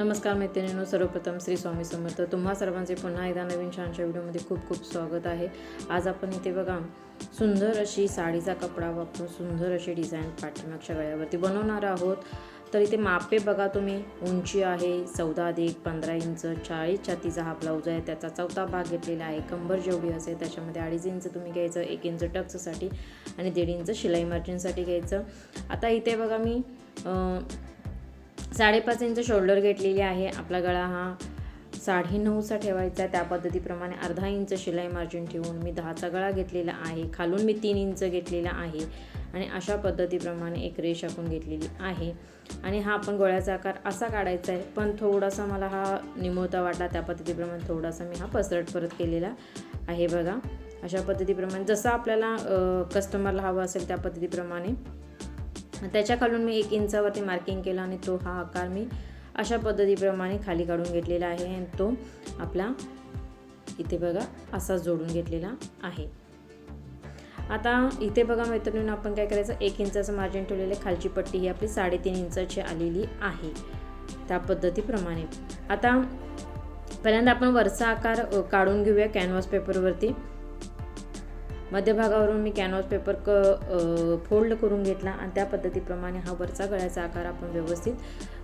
नमस्कार मैत्रिणींनो सर्वप्रथम श्री स्वामी समर्थ. तुम्हा सर्वांचे पुन्हा एकदा नवीन छानशा व्हिडिओमध्ये खूप खूप स्वागत आहे. आज आपण इथे बघा सुंदर अशी साडीचा कपडा वापरून सुंदर अशी डिझाईन पाठीमागच्या गळ्यावरती बनवणार आहोत. तर इथे मापे बघा तुम्ही उंची आहे चौदा अधिक पंधरा इंच चाळीस छातीचा हा ब्लाऊज आहे त्याचा चौथा भाग घेतलेला आहे कंबर जेवढी असेल त्याच्यामध्ये अडीच इंच तुम्ही घ्यायचं एक इंच टक्ससाठी आणि दीड इंच शिलाई मार्जिनसाठी घ्यायचं. आता इथे बघा मी साडेपाच इंच शोल्डर घेतलेली आहे. आपला गळा हा साडे नऊचा ठेवायचा त्या पद्धतीप्रमाणे अर्धा इंच शिलाई मार्जिन ठेवून मी दहाचा गळा घेतलेला आहे. खालून मी तीन इंच घेतलेला आहे. आणि अशा पद्धतीप्रमाणे एक रेष आखून घेतलेली आहे. आणि हा आपण गोळ्याचा आकार असा काढायचा आहे. पण थोडासा मला हा निमुळता वाटला. त्या पद्धतीप्रमाणे थोडासा मी हा पसरट परत केलेला आहे बघा. अशा पद्धतीप्रमाणे जसं आपल्याला कस्टमरला हवं असेल त्या पद्धतीप्रमाणे त्याच्याखालून मी एक इंचावरती मार्किंग केलं आणि तो हा आकार मी अशा पद्धतीप्रमाणे खाली काढून घेतलेला आहे आणि तो आपला इथे बघा असा जोडून घेतलेला आहे. आता इथे बघा मैत्रिणीनं आपण काय करायचं? एक इंचाचं मार्जिन ठेवलेलं आहे. खालची पट्टी ही आपली साडेतीन इंचाची आलेली आहे. त्या पद्धतीप्रमाणे. आता पहिल्यांदा आपण वरचा आकार काढून घेऊया कॅनव्हास पेपरवरती मध्यभागावरून मी कॅनव्हास पेपर क फोल्ड करून घेतला आणि त्या पद्धतीप्रमाणे हा वरचा गळ्याचा आकार आपण व्यवस्थित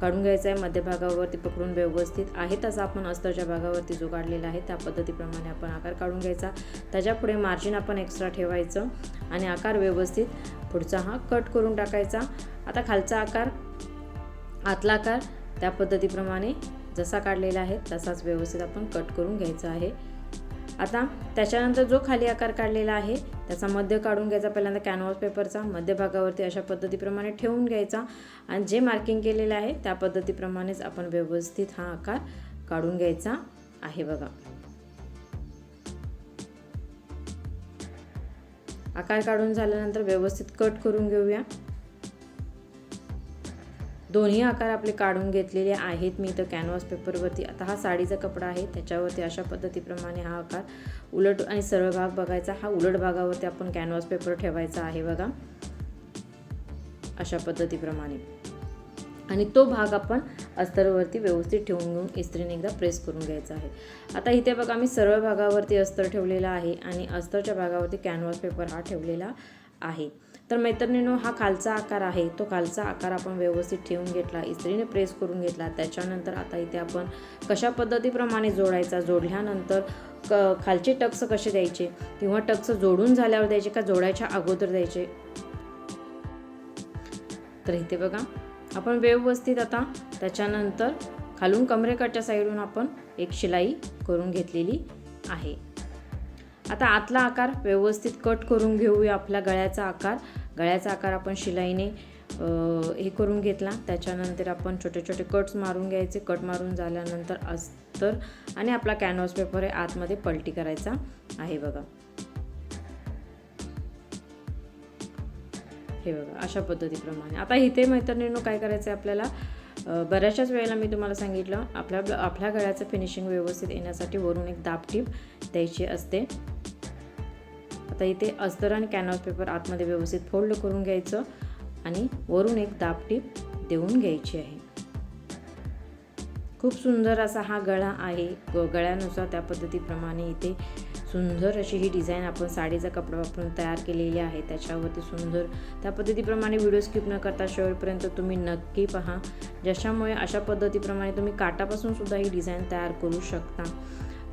काढून घ्यायचा आहे. मध्यभागावरती पकडून व्यवस्थित आहे तसा आपण अस्तरच्या भागावरती जो काढलेला आहे त्या पद्धतीप्रमाणे आपण आकार काढून घ्यायचा. त्याच्यापुढे मार्जिन आपण एक्स्ट्रा ठेवायचं आणि आकार व्यवस्थित पुढचा हा कट करून टाकायचा. आता खालचा आकार आतला आकार त्या पद्धतीप्रमाणे जसा काढलेला आहे तसाच व्यवस्थित आपण कट करून घ्यायचा आहे. आता त्याच्यानंतर जो खाली आकार काढलेला आहे त्याचा मध्य काढून घ्यायचा पहिल्यांदा कॅनव्हास पेपरचा मध्यभागावरती अशा पद्धतीप्रमाणे ठेवून घ्यायचा. आणि जे मार्किंग केलेलं आहे त्या पद्धतीप्रमाणेच आपण व्यवस्थित हा आकार काढून घ्यायचा आहे बघा. आकार काढून झाल्यानंतर व्यवस्थित कट करून घेऊया. दोन्ही आकार आपले काढून घेतलेले आहेत. मी इथं कॅनव्हास पेपरवरती आता हा साडीचा कपडा आहे. त्याच्यावरती अशा पद्धतीप्रमाणे हा आकार उलट आणि सरळ भाग बघायचा. हा उलट भागावरती आपण कॅनव्हास पेपर ठेवायचा आहे बघा. अशा पद्धतीप्रमाणे. आणि तो भाग आपण अस्तरवरती व्यवस्थित ठेवून घेऊन इस्त्रीने एकदा प्रेस करून घ्यायचा आहे. आता इथे बघा मी सरळ भागावरती अस्तर ठेवलेला आहे आणि अस्तरच्या भागावरती कॅनव्हास पेपर हा ठेवलेला आहे. तर मैत्रिणीनो हा खालचा आकार आहे. तो खालचा आकार आपण व्यवस्थित ठेवून घेतला. इस्त्रीने प्रेस करून घेतला. त्याच्यानंतर आता इथे आपण कशा पद्धतीप्रमाणे जोडायचा? जोडल्यानंतर क खालचे टक्स कसे द्यायचे? किंवा टक्स जोडून झाल्यावर द्यायचे का जोडायच्या अगोदर द्यायचे? तर इथे बघा. आपण व्यवस्थित आता त्याच्यानंतर खालून कमरेकडच्या साईडून आपण एक शिलाई करून घेतलेली आहे. आता आतला आकार व्यवस्थित कट करून घेऊया आपल्या गळ्याचा आकार. गळ्याचा आकार आपण शिलाईने हे करून घेतला. त्याच्यानंतर आपण छोटे छोटे कट्स मारून घ्यायचे. कट मारून झाल्यानंतर अस्तर आणि आपला कॅनव्हास पेपर हे आतमध्ये पलटी करायचा आहे बघा. हे बघा अशा पद्धतीप्रमाणे. आता इथे मैत्रिणींनो काय करायचं आहे आपल्याला बऱ्याचशाच वेळेला मी तुम्हाला सांगितलं आपल्या आपल्या गळ्याचं फिनिशिंग व्यवस्थित येण्यासाठी वरून एक दाबटीप द्यायची असते. आता इथे अस्तर आणि कॅनव्हास पेपर आतमध्ये व्यवस्थित फोल्ड करून घ्यायचं आणि वरून एक दाबटीप देऊन घ्यायची आहे. खूप सुंदर असा हा गळा आहे. ग गळ्यानुसार त्या पद्धतीप्रमाणे इथे सुंदर अशी ही डिझाईन आपण साडीचा कपडा वापरून तयार केलेली आहे. त्याच्यावरती सुंदर त्या पद्धतीप्रमाणे व्हिडिओ स्किप न करता शेवटपर्यंत तुम्ही नक्की पहा. ज्याच्यामुळे अशा पद्धतीप्रमाणे तुम्ही काटापासून सुद्धा ही डिझाईन तयार करू शकता.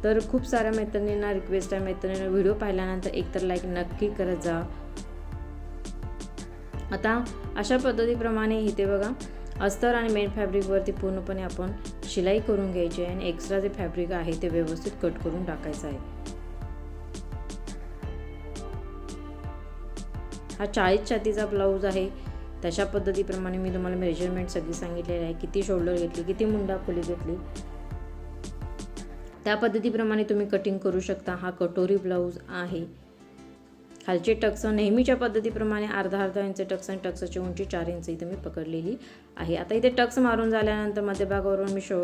तर खूप साऱ्या मैत्रिणींना रिक्वेस्ट आहे. मैत्रिणींना व्हिडिओ पाहिल्यानंतर एकतर लाईक नक्की करत जा. आता अशा पद्धतीप्रमाणे इथे बघा अस्तर आणि मेन फॅब्रिकवरती पूर्णपणे आपण शिलाई करून घ्यायची आहे आणि एक्स्ट्रा जे फॅब्रिक आहे ते व्यवस्थित कट करून टाकायचं आहे. हा चाळीस छातीचा ब्लाऊज आहे. तशा पद्धतीप्रमाणे मी तुम्हाला मेजरमेंट सगळी सांगितलेली आहे. किती शोल्डर घेतली किती मुंडा खोली घेतली त्या पद्धतीप्रमाणे तुम्ही कटिंग करू शकता. हा कटोरी ब्लाऊज आहे. खालचे टक्स नेहमीच्या पद्धतीप्रमाणे अर्धा अर्धा इंच टक्स आणि टक्सची उंची चार इंच इथं मी पकडलेली आहे. आता इथे टक्स मारून झाल्यानंतर मध्यभागावरून मी शो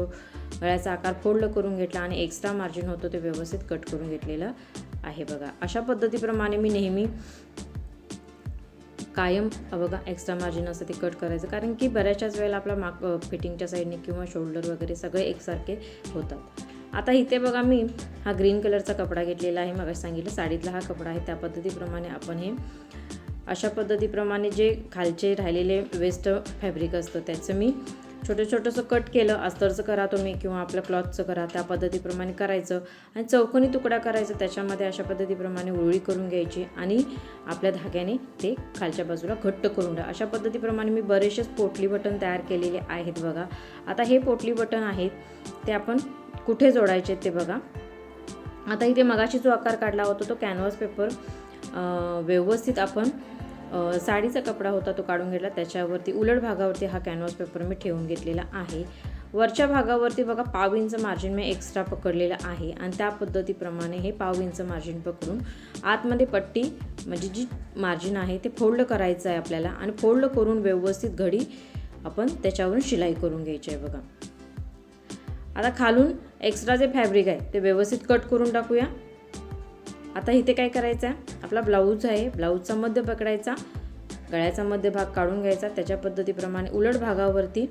गळ्याचा आकार फोल्ड करून घेतला आणि एक्स्ट्रा मार्जिन होतं ते व्यवस्थित कट करून घेतलेलं आहे बघा. अशा पद्धतीप्रमाणे मी नेहमी कायम बघा एक्स्ट्रा मार्जिन असं ते कट करायचं. कारण की बऱ्याचशाच वेळेला आपला माग फिटिंगच्या साईडने किंवा शोल्डर वगैरे सगळे एकसारखे होतात. आता इथे बघा मी हा ग्रीन कलरचा कपडा घेतलेला आहे मग सांगितलं साडीतला हा कपडा आहे. त्या पद्धतीप्रमाणे आपण हे अशा पद्धतीप्रमाणे जे खालचे राहिलेले वेस्ट फॅब्रिक असतं त्याचं मी छोटं छोटंसं कट केलं अस्तरचं करा तुम्ही किंवा आपलं क्लॉथचं करा त्या पद्धतीप्रमाणे करायचं. आणि चौकोनी तुकडा करायचा त्याच्यामध्ये अशा पद्धतीप्रमाणे उरळी करून घ्यायची आणि आपल्या धाग्याने ते खालच्या बाजूला घट्ट करून द्या अशा पद्धतीप्रमाणे मी बरेचसेच पोटली बटन तयार केलेले आहेत बघा. आता हे पोटली बटन आहेत ते आपण कुठे जोडायचे ते बघा. आता इथे मगाशी जो आकार काढला होता तो कॅनव्हास पेपर व्यवस्थित आपण साडीचा कपडा होता तो काढून घेतला. त्याच्यावरती उलट भागावरती हा कॅनव्हास पेपर मी ठेवून घेतलेला आहे. वरच्या भागावरती बघा पाव इंच मार्जिन मी एक्स्ट्रा पकडलेलं आहे. आणि त्या पद्धतीप्रमाणे हे पाव इंच मार्जिन पकडून आतमध्ये पट्टी म्हणजे जी मार्जिन आहे ते फोल्ड करायचं आहे आपल्याला. आणि फोल्ड करून व्यवस्थित घडी आपण त्याच्यावरून शिलाई करून घ्यायची आहे बघा. आता खालून एक्स्ट्रा जे फॅब्रिक आहे ते व्यवस्थित कट करून टाकूया. आता इथे काय करायचं आहे? आपला ब्लाऊज आहे. ब्लाऊजचा मध्य पकडायचा. गळ्याचा मध्य भाग काढून घ्यायचा. त्याच्या पद्धतीप्रमाणे उलट भागावरती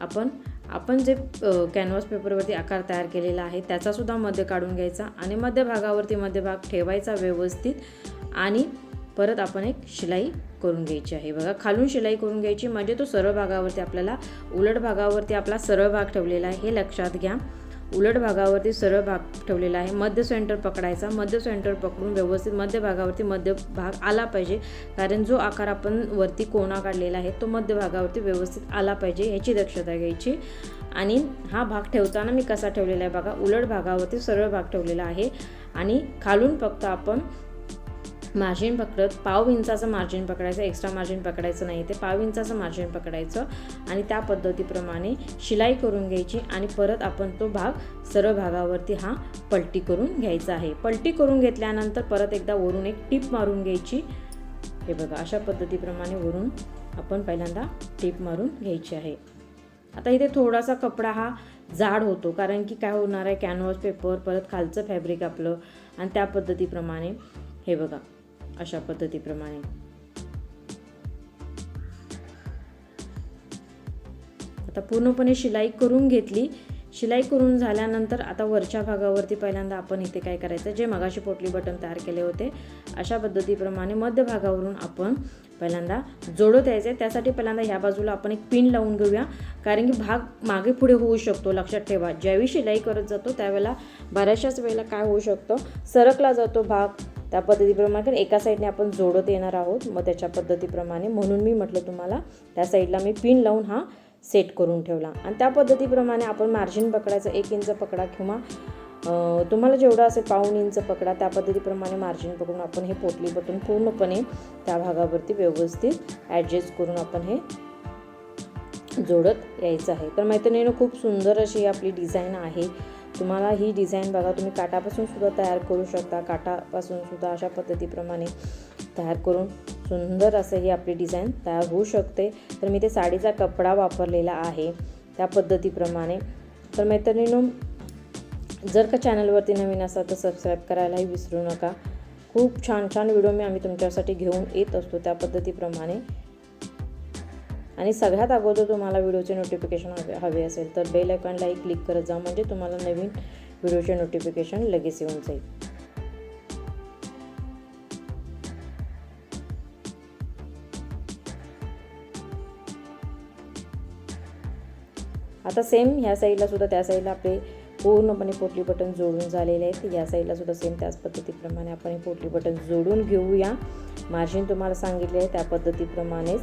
आपण आपण जे कॅनव्हास पेपरवरती आकार तयार केलेला आहे त्याचासुद्धा मध्य काढून घ्यायचा आणि मध्य भागावरती मध्यभाग ठेवायचा व्यवस्थित आणि परत आपण एक शिलाई करून घ्यायची आहे. बघा खालून शिलाई करून घ्यायची म्हणजे तो सरळ भागावरती आपल्याला उलट भागावरती आपला सरळ भाग ठेवलेला आहे हे लक्षात घ्या. उलट भागावरती सरळ भाग ठेवलेला आहे. मध्य सेंटर पकडायचा. मध्य सेंटर पकडून व्यवस्थित मध्य भागावरती मध्य भाग आला पाहिजे. कारण जो आकार आपण वरती कोणा काढलेला आहे तो मध्य भागावरती व्यवस्थित आला पाहिजे याची दक्षता घ्यायची. आणि हा भाग ठेवताना मी कसा ठेवलेला आहे बघा उलट भागावरती सरळ भाग ठेवलेला आहे. आणि खालून फक्त आपण मार्जिन पकडत पाव इंचाचं मार्जिन पकडायचं एक्स्ट्रा मार्जिन पकडायचं नाही ते पाव इंचाचं मार्जिन पकडायचं आणि त्या पद्धतीप्रमाणे शिलाई करून घ्यायची आणि परत आपण तो भाग सरळ भागावरती हा पलटी करून घ्यायचा आहे. पलटी करून घेतल्यानंतर परत एकदा वरून एक टीप मारून घ्यायची. हे बघा अशा पद्धतीप्रमाणे वरून आपण पहिल्यांदा टीप मारून घ्यायची आहे. आता इथे थोडासा कपडा हा जाड होतो कारण की काय होणार आहे कॅनव्हास पेपर परत खालचं फॅब्रिक आपलं आणि त्या पद्धतीप्रमाणे. हे बघा अशा पद्धतीप्रमाणे. आता पूर्णपणे शिलाई करून घेतली. शिलाई करून झाल्यानंतर आता वरच्या भागावरती पहिल्यांदा आपण इथे काय करायचं जे मगाशी पोटली बटन तयार केले होते अशा पद्धतीप्रमाणे मध्य भागावरून आपण पहिल्यांदा जोडत यायचे त्यासाठी पहिल्यांदा ह्या बाजूला आपण एक पिन लावून घेऊया कारण की भाग मागे पुढे होऊ शकतो लक्षात ठेवा. ज्यावेळी शिलाई करत जातो त्यावेळेला बऱ्याचशाच वेळेला काय होऊ शकतं? सरकला जातो भाग त्या पद्धतीप्रमाणे कारण एका साईडने आपण जोडत येणार आहोत. मग त्याच्या पद्धतीप्रमाणे म्हणून मी म्हटलं तुम्हाला त्या साईडला मी पिन लावून हा सेट करून ठेवला. आणि त्या पद्धतीप्रमाणे आपण मार्जिन पकडायचं एक इंच पकडा किंवा तुम्हाला जेवढं असेल पाऊण इंच पकडा त्या पद्धतीप्रमाणे मार्जिन पकडून आपण हे पोटली बटून पूर्णपणे त्या भागावरती व्यवस्थित ॲडजस्ट करून आपण हे जोडत यायचं आहे. तर मैत्रिणीनं खूप सुंदर अशी आपली डिझाईन आहे. तुम्हाला ही डिझाईन बघा तुम्ही काटापासून सुद्धा तयार करू शकता. काटापासून सुद्धा अशा पद्धतीप्रमाणे तयार करून सुंदर असं ही आपली डिझाईन तयार होऊ शकते. तर मी ते साडीचा कपडा वापरलेला आहे त्या पद्धतीप्रमाणे. तर मैत्रिणीनो जर का चॅनलवरती नवीन असाल तर सबस्क्राईब करायलाही विसरू नका. खूप छान छान व्हिडिओ मी आम्ही तुमच्यासाठी घेऊन येत असतो त्या पद्धतीप्रमाणे. आणि सगळ्यात अगोदर तुम्हाला व्हिडिओचे नोटिफिकेशन हवे हवे असेल तर बेल आयकॉनलाही क्लिक करत जा म्हणजे तुम्हाला नवीन व्हिडिओचे नोटिफिकेशन लगेच येऊन जाईल. आता सेम ह्या साईडला सुद्धा त्या साईडला आपले पूर्णपणे पोटली बटन जोडून झालेले आहेत. या साईडला सुद्धा सेम त्याच पद्धतीप्रमाणे आपण पोटली बटन जोडून घेऊया. मार्जिन तुम्हाला सांगितले आहे त्या पद्धतीप्रमाणेच.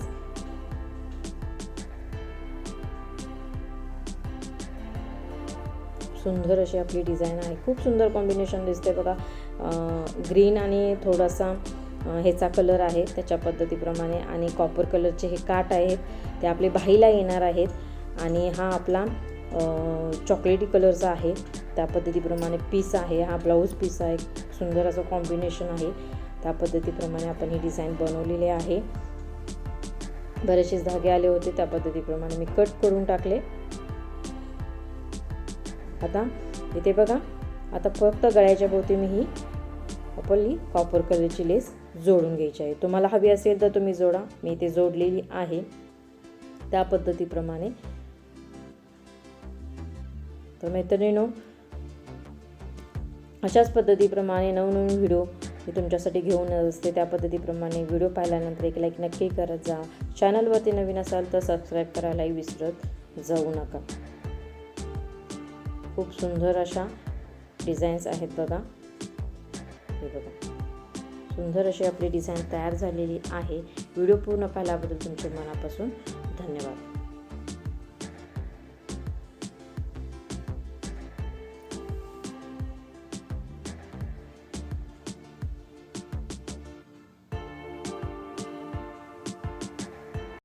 सुंदर अशी आपली डिझाईन आहे. खूप सुंदर कॉम्बिनेशन दिसते बघा. ग्रीन आणि थोडासा ह्याचा कलर आहे त्याच्या पद्धतीप्रमाणे. आणि कॉपर कलरचे हे काट आहेत. ते आपले बाहीला येणार आहेत. आणि हा आपला चॉकलेटी कलरचा आहे. त्या पद्धतीप्रमाणे पीस आहे. हा ब्लाऊज पीस आहे. सुंदर असं कॉम्बिनेशन आहे. त्या पद्धतीप्रमाणे आपण ही डिझाईन बनवलेली आहे. बरेचसेच धागे आले होते. त्या पद्धतीप्रमाणे मी कट करून टाकले. आता इथे बघा आता फक्त गळ्याच्या भोवती मी ही आपली कॉपर कलरची लेस जोडून घ्यायची आहे. तुम्हाला हवी असेल तर तुम्ही जोडा. मी इथे जोडलेली आहे. त्या पद्धतीप्रमाणे. तर मैत्रिणीनो अशाच पद्धतीप्रमाणे नवनवीन व्हिडिओ मी तुमच्यासाठी घेऊन असते. त्या पद्धतीप्रमाणे व्हिडिओ पाहिल्यानंतर एक लाईक नक्की करत जा. चॅनलवरती नवीन असाल तर सबस्क्राईब करायलाही विसरत जाऊ नका. खूप सुंदर अशा डिझाईन्स आहेत बघा. हे बघा. सुंदर अशी आपली डिझाईन तयार झालेली आहे. व्हिडिओ पूर्ण पाहिल्याबद्दल तुमचे मनापासून धन्यवाद.